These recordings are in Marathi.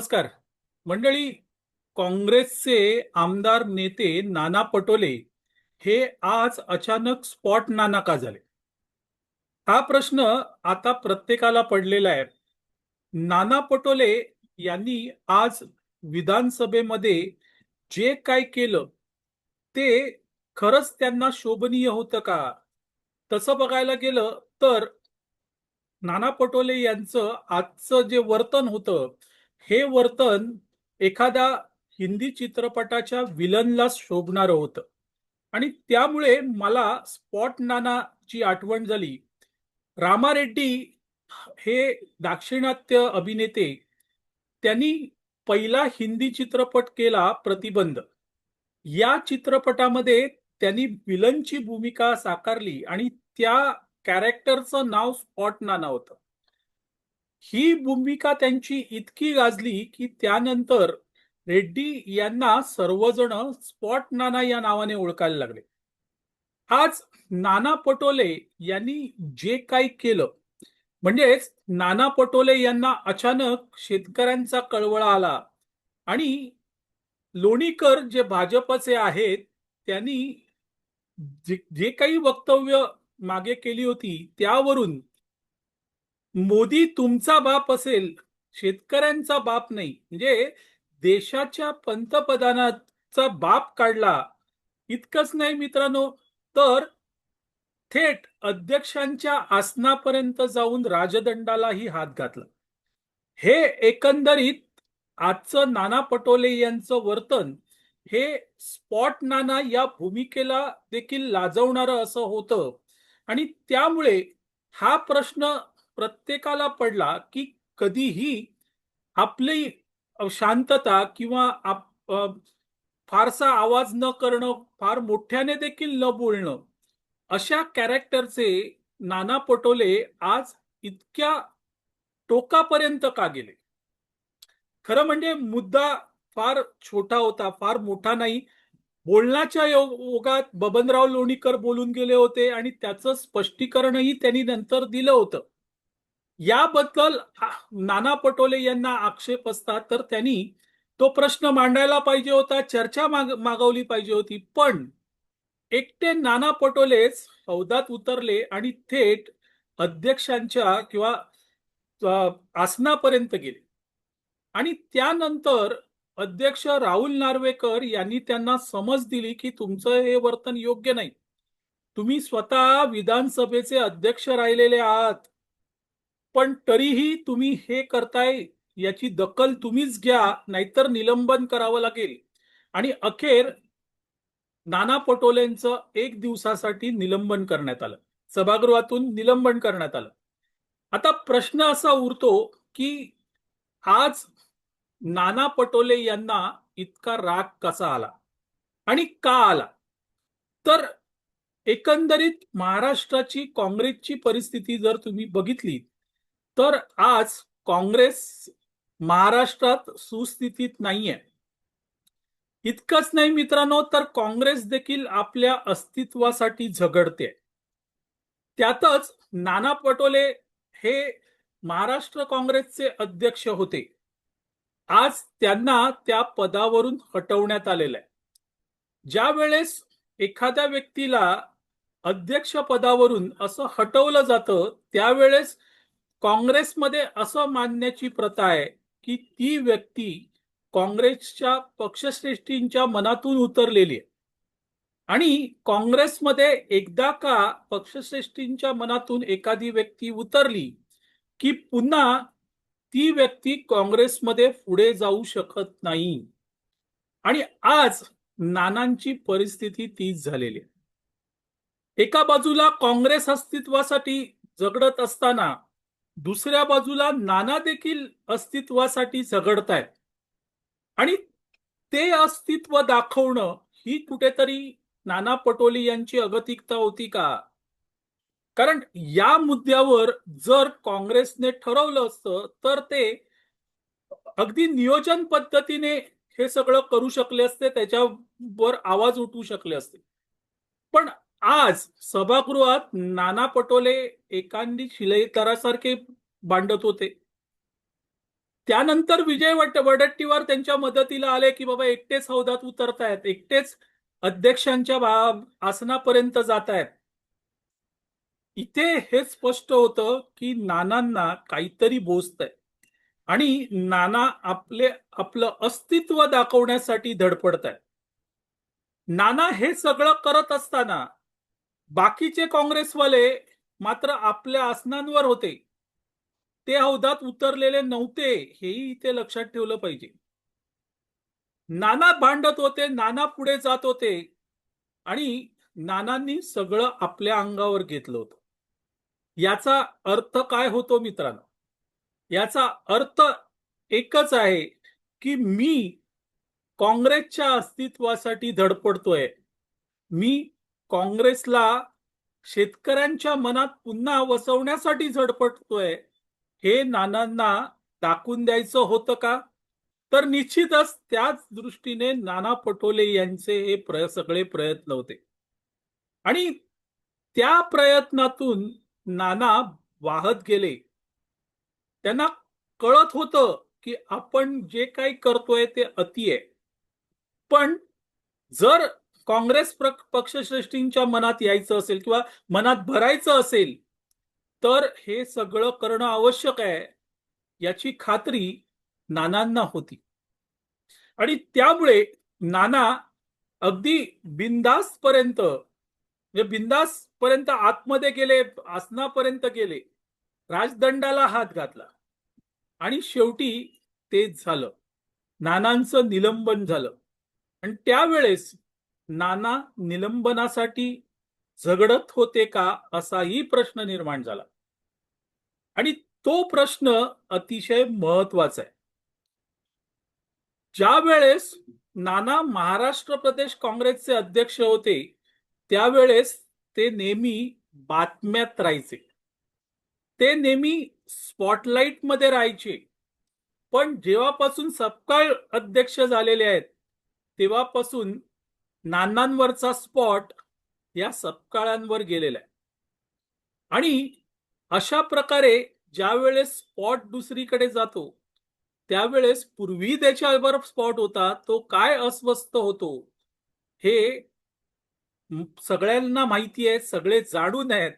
नमस्कार. मंडळी काँग्रेसचे आमदार नेते नाना पटोले हे आज अचानक स्पॉट नाना का झाले? हा प्रश्न आता प्रत्येकाला पडलेला आहे. नाना पटोले यांनी आज विधानसभेमध्ये जे काय केलं ते खरंच त्यांना शोभनीय होतं का? तसं बघायला गेलं तर नाना पटोले यांचं आजचं जे वर्तन होतं हे वर्तन एखाद्या हिंदी चित्रपटाच्या विलनला शोभणारं होतं. आणि त्यामुळे मला स्पॉट नानाची आठवण झाली. रामा रेड्डी हे दाक्षिणात्य अभिनेते त्यांनी पहिला हिंदी चित्रपट केला प्रतिबंध. या चित्रपटामध्ये त्यांनी विलनची भूमिका साकारली आणि त्या कॅरेक्टरचं नाव स्पॉट नाना होतं. ही भूमिका त्यांची इतकी गाजली की त्यानंतर रेड्डी यांना सर्वजण स्पॉट नाना या नावाने ओळखायला लागले. आज नाना पटोले यांनी जे काही केलं म्हणजेच नाना पटोले यांना अचानक शेतकऱ्यांचा कळवळा आला आणि लोणीकर जे भाजपचे आहेत त्यांनी जे जे काही वक्तव्य मागे केली होती त्यावरून मोदी तुमचा बाप असेल शेतकऱ्यांचा बाप नाही. म्हणजे देशाच्या पंतप्रधानाचा बाप काढला इतकंच नाही मित्रांनो. तर थेट अध्यक्षांच्या आसनापर्यंत जाऊन राजदंडालाही हात घातला. हे एकंदरीत आजचं नाना पटोले यांचं वर्तन हे स्पॉट नाना या भूमिकेला देखील लाजवणारं असं होतं. आणि त्यामुळे हा प्रश्न प्रत्येकाला पडला की कधीही आपली शांतता किंवा फारसा आवाज न करणं फार मोठ्याने देखील न बोलणं अशा कॅरेक्टरचे नाना पटोले आज इतक्या टोकापर्यंत का गेले? खरं म्हणजे मुद्दा फार छोटा होता फार मोठा नाही. बोलण्याच्या योगात बबनराव लोणीकर बोलून गेले होते आणि त्याचं स्पष्टीकरणही त्यांनी नंतर दिलं होतं. याबद्दल नाना पटोले यांना आक्षेप असतात तर त्यांनी तो प्रश्न मांडायला पाहिजे होता चर्चा माग मागवली पाहिजे होती. पण एकटे नाना पटोलेच हौदात उतरले आणि थेट अध्यक्षांच्या किंवा आसनापर्यंत गेले. आणि त्यानंतर अध्यक्ष राहुल नार्वेकर यांनी त्यांना समज दिली की तुमचं हे वर्तन योग्य नाही. तुम्ही स्वतः विधानसभेचे अध्यक्ष राहिलेले आहात. पण तरीही तुम्ही हे करताय याची दखल तुम्हीच घ्या नाहीतर निलंबन करावं लागेल. आणि अखेर नाना पटोलेंचं एक दिवसासाठी निलंबन करण्यात आलं. सभागृहातून निलंबन करण्यात आलं. आता प्रश्न असा उरतो की आज नाना पटोले यांना इतका राग कसा आला? आणि का आला? तर एकंदरीत महाराष्ट्राची काँग्रेसची परिस्थिती जर तुम्ही बघितली तर आज काँग्रेस महाराष्ट्रात सुस्थितीत नाहीये. इतकंच नाही मित्रांनो तर काँग्रेस देखील आपल्या अस्तित्वासाठी झगडते. त्यातच नाना पटोले हे महाराष्ट्र काँग्रेसचे अध्यक्ष होते. आज त्यांना त्या पदावरून हटवण्यात आलेलं आहे. ज्या वेळेस एखाद्या व्यक्तीला अध्यक्ष पदावरून असं हटवलं जातं त्यावेळेस काँग्रेसमध्ये असं मानण्याची प्रथा आहे की ती व्यक्ती काँग्रेसच्या पक्षश्रेष्ठींच्या मनातून उतरलेली आहे. आणि काँग्रेसमध्ये एकदा का पक्षश्रेष्ठींच्या मनातून एखादी व्यक्ती उतरली की पुन्हा ती व्यक्ती काँग्रेसमध्ये पुढे जाऊ शकत नाही. आणि आज नानांची परिस्थिती तीच झालेली आहे. एका बाजूला काँग्रेस अस्तित्वासाठी झगडत असताना दुसऱ्या बाजूला नाना देखील अस्तित्वासाठी झगडतायत. आणि ते अस्तित्व दाखवणं ही कुठेतरी नाना पटोले यांची अगतिकता होती का? कारण या मुद्द्यावर जर काँग्रेसने ठरवलं असतं तर ते अगदी नियोजन पद्धतीने हे सगळं करू शकले असते त्याच्यावर आवाज उठवू शकले असते. पण आज सभागृहात नाना पटोले एकांदी शिलेदारासारखे बांडत होते. त्यानंतर विजय वडट्टीवार त्यांच्या मदतीला आले की बाबा एकटेच हौदात उतरतायत एकटेच अध्यक्षांच्या आसनापर्यंत जात आहेत इथे हे स्पष्ट होतं की नानांना काहीतरी बोचत आणि नाना आपले आपलं अस्तित्व दाखवण्यासाठी धडपडत आहेत नाना हे सगळं करत असताना बाकीचे काँग्रेसवाले मात्र आपल्या आसनांवर होते. ते हौदात उतरलेले नव्हते हेही इथे लक्षात ठेवलं पाहिजे. नाना भांडत होते नाना पुढे जात होते आणि नानांनी सगळं आपल्या अंगावर घेतलं होतं. याचा अर्थ काय होतो मित्रांनो? याचा अर्थ एकच आहे की मी काँग्रेसच्या अस्तित्वासाठी धडपडतोय. मी काँग्रेसला शेतकऱ्यांच्या मनात पुन्हा वसवण्यासाठी झडपटतोय हे नानांना टाकून द्यायचं होतं का? तर निश्चितच त्याच दृष्टीने नाना पटोले यांचे हे प्रय सगळे प्रयत्न होते. आणि त्या प्रयत्नातून नाना वाहत गेले. त्यांना कळत होतं की आपण जे काही करतोय ते अति आहे पण जर काँग्रेस प्र- पक्षश्रेष्ठींच्या मनात यायचं असेल किंवा मनात भरायचं असेल तर हे सगळं करणं आवश्यक आहे याची खात्री नानांना होती. आणि त्यामुळे नाना अगदी बिंदास पर्यंत म्हणजे बिंदास पर्यंत आतमध्ये गेले आसनापर्यंत गेले राजदंडाला हात घातला. आणि शेवटी तेच झालं. नानांचं निलंबन झालं. आणि त्यावेळेस नाना निलंबनासाठी झगडत होते का असाही प्रश्न निर्माण झाला. आणि तो प्रश्न अतिशय महत्त्वाचा आहे. ज्या वेळेस नाना महाराष्ट्र प्रदेश काँग्रेसचे अध्यक्ष होते त्यावेळेस ते नेहमी बातम्यात राहायचे. ते नेहमी स्पॉटलाइटमध्ये राहायचे. पण जेव्हापासून सपकाळ अध्यक्ष झालेले आहेत तेव्हापासून नानांवरचा स्पॉट या सपकाळांवर गेलेला आहे. आणि अशा प्रकारे ज्या वेळेस स्पॉट दुसरीकडे जातो त्यावेळेस पूर्वी त्याच्यावर स्पॉट होता तो काय अस्वस्थ होतो हे सगळ्यांना माहिती आहे सगळे जाणून आहेत.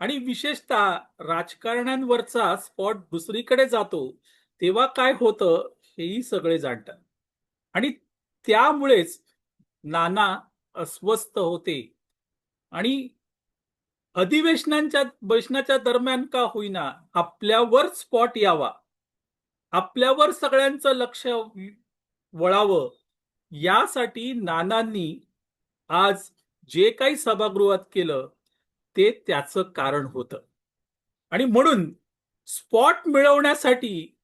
आणि विशेषतः राजकारण्यांवरचा स्पॉट दुसरीकडे जातो तेव्हा काय होतं हेही सगळे जाणतात. आणि त्यामुळेच नाना अस्वस्थ होते. आणि अधिवेशनांच्या बैठनाच्या दरम्यान का होईना आपल्यावर स्पॉट यावा. आपल्यावर सगळ्यांचं लक्ष वळावं. यासाठी नानांनी आज जे काही सभागृहात केलं ते त्याचं कारण होतं. आणि म्हणून स्पॉट मिळवण्यासाठी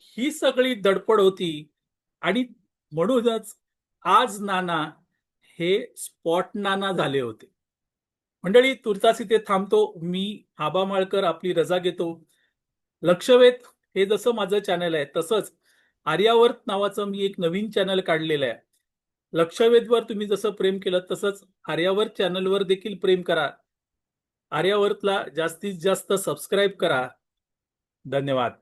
ही सगळी दडपड होती. आणि म्हणूनच आज नाना हे स्पॉट नाना झाले होते. मंडळी तुर्तास इथे थांबतो. मी आबा माळकर आपली रजा घेतो. लक्षवेध हे जसं माझं चॅनल आहे तसंच आर्यावर्त नावाचं मी एक नवीन चॅनल काढलेलं आहे. लक्षवेधवर तुम्ही जसं प्रेम केलं तसंच आर्यावर्त चॅनलवर देखील प्रेम करा. आर्यावर्तला जास्तीत जास्त सबस्क्राईब करा. धन्यवाद.